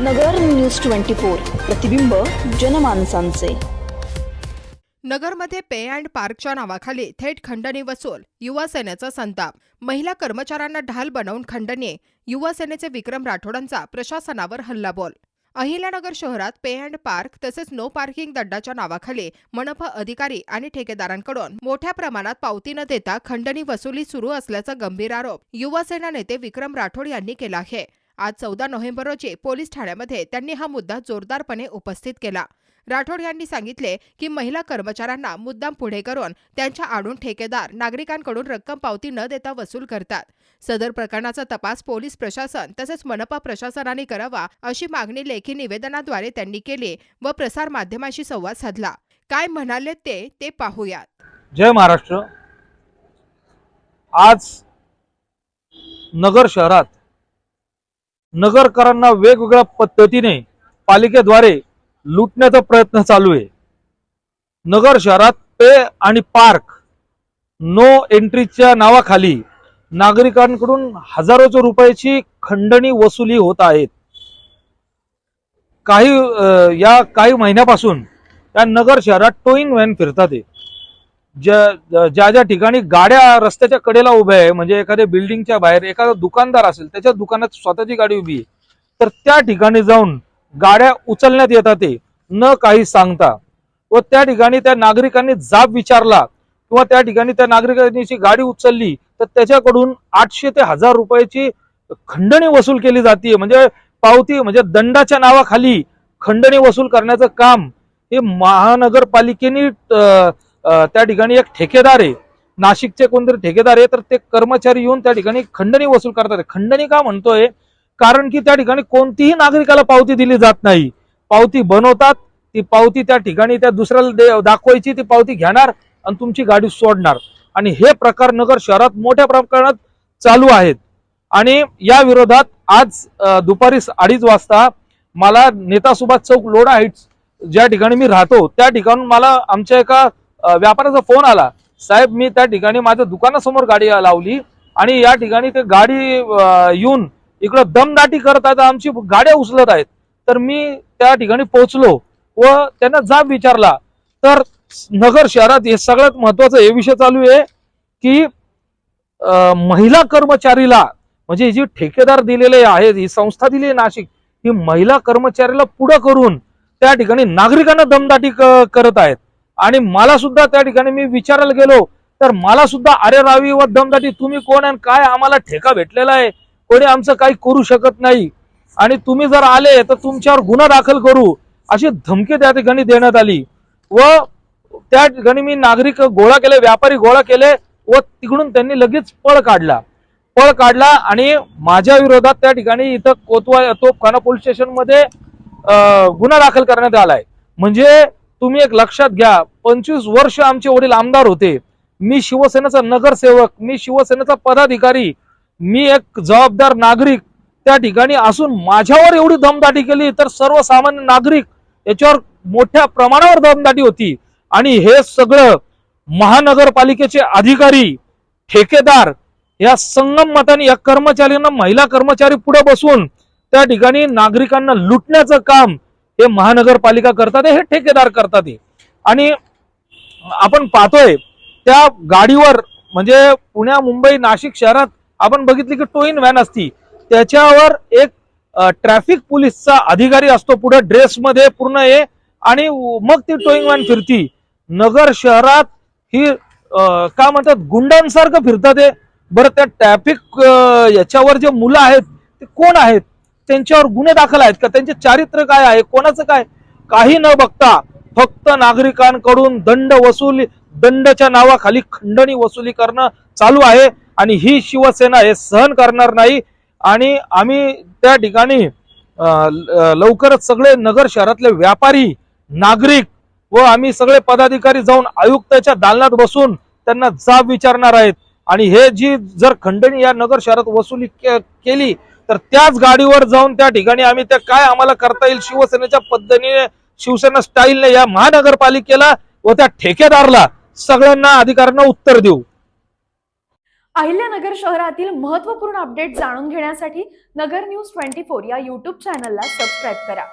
नगर news twenty four प्रतिबिंब जनमानसांचे. नगरमध्ये पे and पार्कच्या नावाखाली थेट खंडणी वसूल युवा सेनेचा संताप. महिला कर्मचाऱ्यांना ढाल बनवून खंडणी युवा सेनेचे विक्रम राठोडांचा प्रशासनावर हल्लाबोल. अहिल्यानगर शहरात पे अँड पार्क तसेच नो पार्किंग दंडाच्या नावाखाली मनपा अधिकारी आणि ठेकेदारांकडून मोठ्या प्रमाणात पावती न देता खंडणी वसुली सुरू असल्याचा गंभीर आरोप युवासेना नेते विक्रम राठोड यांनी केला आहे. आज चौदा नोव्हेंबर रोजी पोलीस ठाण्यामध्ये त्यांनी हा मुद्दा जोरदारपणे उपस्थित केला. राठोड यांनी सांगितले की महिला कर्मचाऱ्यांना मुद्दाम पुढे करून त्यांच्या आडून ठेकेदार नागरिकांकडून रक्कम पावती न देता वसूल करतात. सदर प्रकरणाचा तपास पोलीस प्रशासन तसेच मनपा प्रशासनाने करावा अशी मागणी लेखी निवेदनाद्वारे त्यांनी केली व प्रसार माध्यमांशी संवाद साधला. काय म्हणाले ते ते पाहूयात. जय महाराष्ट्र. आज नगर शहरात नगरकरांना वेगवेगळ्या पद्धतीने पालिकेद्वारे लुटण्याचा प्रयत्न चालू आहे नगर शहरात पे आणि पार्क नो एंट्रीच्या नावाखाली नागरिकांकडून हजारोच्या रुपयाची खंडणी वसुली होत आहेत काही या काही महिन्यापासून या नगर शहरात टोईंग व्हॅन फिरतात आहे. ज्या ज्या ज्या ठिकाणी गाड्या रस्त्याच्या कडेला उभ्या आहे म्हणजे एखाद्या बिल्डिंगच्या बाहेर एखादा दुकानदार असेल त्याच्या दुकानात स्वतःची गाडी उभी आहे तर त्या ठिकाणी जाऊन गाड्या उचलण्यात येतात ते न काही सांगता. व त्या ठिकाणी त्या नागरिकांनी जाब विचारला किंवा त्या ठिकाणी त्या नागरिकांनी गाडी उचलली तर त्याच्याकडून आठशे ते हजार रुपयाची खंडणी वसूल केली जाते म्हणजे पावती म्हणजे दंडाच्या नावाखाली खंडणी वसूल करण्याचं काम हे महानगरपालिकेने त्या ठिकाणी एक ठेकेदार आहे. नाशिकचे कोणतरी ठेकेदार आहे तर ते कर्मचारी येऊन त्या ठिकाणी खंडणी वसूल करतात. खंडणी का म्हणतोय? कारण की त्या ठिकाणी कोणतीही नागरिकाला पावती दिली जात नाही. पावती बनवतात ती पावती त्या ठिकाणी त्या दुसऱ्याला दे- दाखवायची ती पावती घेणार आणि तुमची गाडी सोडणार. आणि हे प्रकार नगर शहरात मोठ्या प्रमाणात चालू आहेत. आणि या विरोधात आज दुपारी अडीच वाजता मला नेता सुभाष चौक लोणा हाईट्स ज्या ठिकाणी मी राहतो त्या ठिकाणून मला आमच्या एका व्यापाऱ्याचा फोन आला. साहेब मी त्या ठिकाणी माझ्या दुकानासमोर गाडी लावली आणि या ठिकाणी ते गाडी येऊन इकडं दमदाटी करत आहेत आमची गाड्या उचलत आहेत. तर मी त्या ठिकाणी पोहोचलो व त्यांना जाब विचारला. तर नगर शहरात हे सगळ्यात महत्वाचं हे विषय चालू आहे की महिला कर्मचारीला म्हणजे जी ठेकेदार दिलेले आहेत ही संस्था दिली आहे नाशिक ही महिला कर्मचाऱ्याला पुढं करून त्या ठिकाणी नागरिकांना दमदाटी क- करत आहेत. आणि मला सुद्धा त्या ठिकाणी मी विचारायला गेलो तर मला सुद्धा अरे रावी व दमदाटी तुम्ही कोण आणि काय आम्हाला ठेका भेटलेला आहे? कोणी आमचं काही करू शकत नाही. आणि तुम्ही जर आले तर तुमच्यावर गुन्हा दाखल करू. अशी धमकी त्या ठिकाणी देण्यात आली. व त्या ठिकाणी मी नागरिक गोळा केले व्यापारी गोळा केले व तिकडून त्यांनी लगेच पळ काढला. पळ काढला आणि माझ्या विरोधात त्या ठिकाणी इथं कोतवा तोपखाना पोलीस स्टेशनमध्ये गुन्हा दाखल करण्यात आलाय. म्हणजे तुम्ही एक लक्षात घ्या पंचवीस वर्ष आमचे वडील आमदार होते. मी शिवसेनेचा नगरसेवक मी शिवसेनेचा पदाधिकारी मी एक जबाबदार नागरिक. त्या ठिकाणी असून माझ्यावर एवढी दमदाटी केली तर सर्वसामान्य नागरिक याच्यावर मोठ्या प्रमाणावर दमदाटी होती. आणि हे सगळं महानगरपालिकेचे अधिकारी ठेकेदार या संगम मताने या कर्मचाऱ्यांना महिला कर्मचारी पुढे बसून त्या ठिकाणी नागरिकांना लुटण्याचं काम हे महानगरपालिका करतात हे ठेकेदार करतात हे. आणि आपण पाहतोय त्या गाडीवर म्हणजे पुण्या मुंबई नाशिक शहरात आपण बघितली की टोईन व्हॅन असती. त्याच्यावर एक ट्रॅफिक पोलीसचा अधिकारी असतो पुढे ड्रेसमध्ये पूर्ण हे आणि मग ती टोईंग व्हॅन फिरती. नगर शहरात ही काय म्हणतात गुंडांसारखं फिरतात हे. बरं त्या ट्रॅफिक याच्यावर जे मुलं आहेत ते कोण आहेत? त्यांच्यावर गुन्हे दाखल आहेत. का त्यांचे चारित्र्य काय आहे? कोणाचं काय? काही न बघता फक्त नागरिकांकडून दंड वसुली दंडच्या नावाखाली खंडणी वसुली करणं चालू आहे. आणि ही शिवसेना हे सहन करणार नाही. आणि आम्ही त्या ठिकाणी ल- लवकरच सगळे नगर शहरातले व्यापारी नागरिक व आम्ही सगळे पदाधिकारी जाऊन आयुक्ताच्या दालनात बसून त्यांना जाब विचारणार आहेत. आणि हे जी जर खंडणी या नगर शहरात वसुली के- केली तर त्याच गाडीवर जाऊन त्या ठिकाणी आम्ही त्या काय आम्हाला करता येईल शिवसेनेच्या पद्धतीने शिवसेना स्टाईलने या महानगरपालिकेला व त्या ठेकेदारला सगळ्यांना अधिकाऱ्यांना उत्तर देऊ. अहिल्यानगर शहरातील महत्त्वपूर्ण अपडेट जाणून घेण्यासाठी नगर न्यूज ट्वेंटी फोर या यूट्यूब चॅनलला सबस्क्राईब करा.